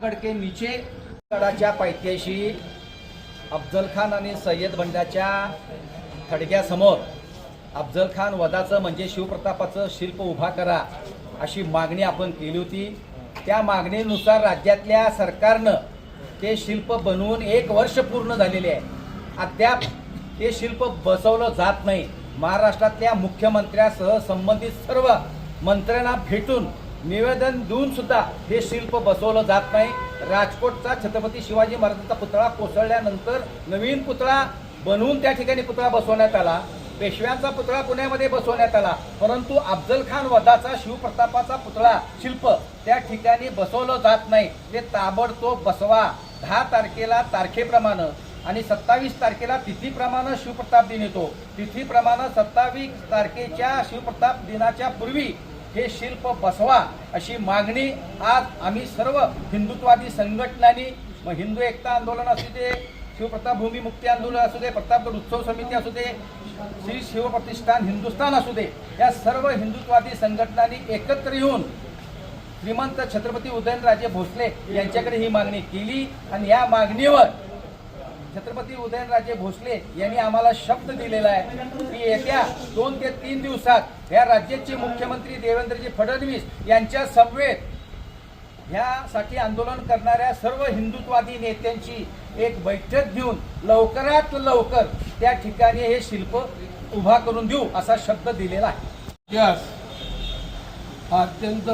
गडके नीचे गडाच्या पायथ्याशी अफजल खान आणि सय्यद बंडाच्या थडग्यासमोर. अफजल खान वधाचं म्हणजे शिवप्रतापाचं शिल्प उभा करा अशी मागणी आपण केली होती. त्या मागणीनुसार राज्यातल्या सरकारनं ते शिल्प बनवून एक वर्ष पूर्ण झालेले आहे. अद्याप ते शिल्प बसवलं जात नाही. महाराष्ट्रातल्या मुख्यमंत्र्यासह संबंधित सर्व मंत्र्यांना भेटून निवेदन देऊन सुद्धा हे शिल्प बसवलं जात नाही. राजकोटचा छत्रपती शिवाजी महाराजांचा पुतळा कोसळल्यानंतर नवीन पुतळा बनवून त्या ठिकाणी पुतळा बसवण्यात आला. पेशव्यांचा पुतळा पुण्यामध्ये बसवण्यात आला. परंतु अफजल खान वधाचा शिवप्रतापाचा पुतळा शिल्प त्या ठिकाणी बसवलं जात नाही. ते ताबडतोब बसवा. दहा तारखेला तारखेप्रमाणे आणि सत्तावीस तारखेला तिथीप्रमाणे शिवप्रताप दिन येतो. तिथीप्रमाणे सत्तावीस तारखेच्या शिवप्रताप दिनाच्या पूर्वी हे शिल्प बसवा अशी मागणी आज आम्ही सर्व हिंदुत्वादी संघटनांनी मग हिंदू एकता आंदोलन असू दे शिवप्रताप भूमी मुक्ती आंदोलन असू दे प्रतापगड उत्सव समिती असू दे श्री शिवप्रतिष्ठान हिंदुस्थान असू दे या सर्व हिंदुत्वादी संघटनांनी एकत्र येऊन श्रीमंत छत्रपती उदयनराजे भोसले यांच्याकडे ही मागणी केली आणि या मागणीवर छत्रपती उदयनराजे भोसले यांनी आम्हाला शब्द दिलेला आहे. की येत्या दोन ते तीन दिवसात या राज्याचे मुख्यमंत्री देवेंद्रजी फडणवीस यांच्या समवेत ह्यासाठी आंदोलन करणाऱ्या सर्व हिंदुत्वादी नेत्यांची एक बैठक घेऊन लवकरात लवकर त्या ठिकाणी हे शिल्प उभा करून देऊ असा शब्द दिलेला आहे. इतिहास हा अत्यंत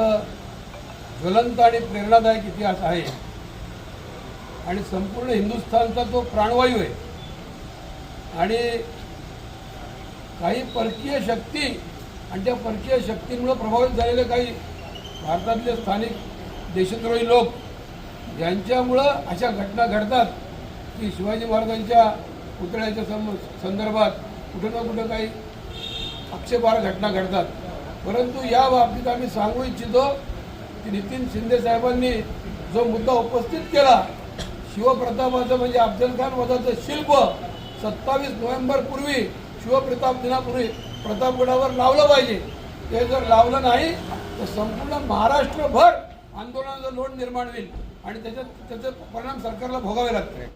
ज्वलंत आणि प्रेरणादायक इतिहास आहे. आणि संपूर्ण हिंदुस्थानचा तो प्राणवायू आहे. आणि काही परकीय शक्ती आणि त्या परकीय शक्तींमुळे प्रभावित झालेले काही भारतातले स्थानिक देशद्रोही लोक यांच्यामुळं अशा घटना घडतात की शिवाजी महाराजांच्या पुतळ्याच्या सम संदर्भात कुठं ना कुठं काही आक्षेपार्ह घटना घडतात. परंतु या बाबतीत आम्ही सांगू इच्छितो की नितीन शिंदे साहेबांनी जो मुद्दा उपस्थित केला शिवप्रतापाचं म्हणजे अफजलखान वधाचं शिल्प सत्तावीस नोव्हेंबर पूर्वी शिवप्रताप दिनापूर्वी प्रतापगडावर लावलं पाहिजे. ते जर लावलं नाही तर संपूर्ण महाराष्ट्रभर आंदोलनाचा लोट निर्माण होईल आणि त्याच्यात त्याचे परिणाम सरकारला भोगावे लागते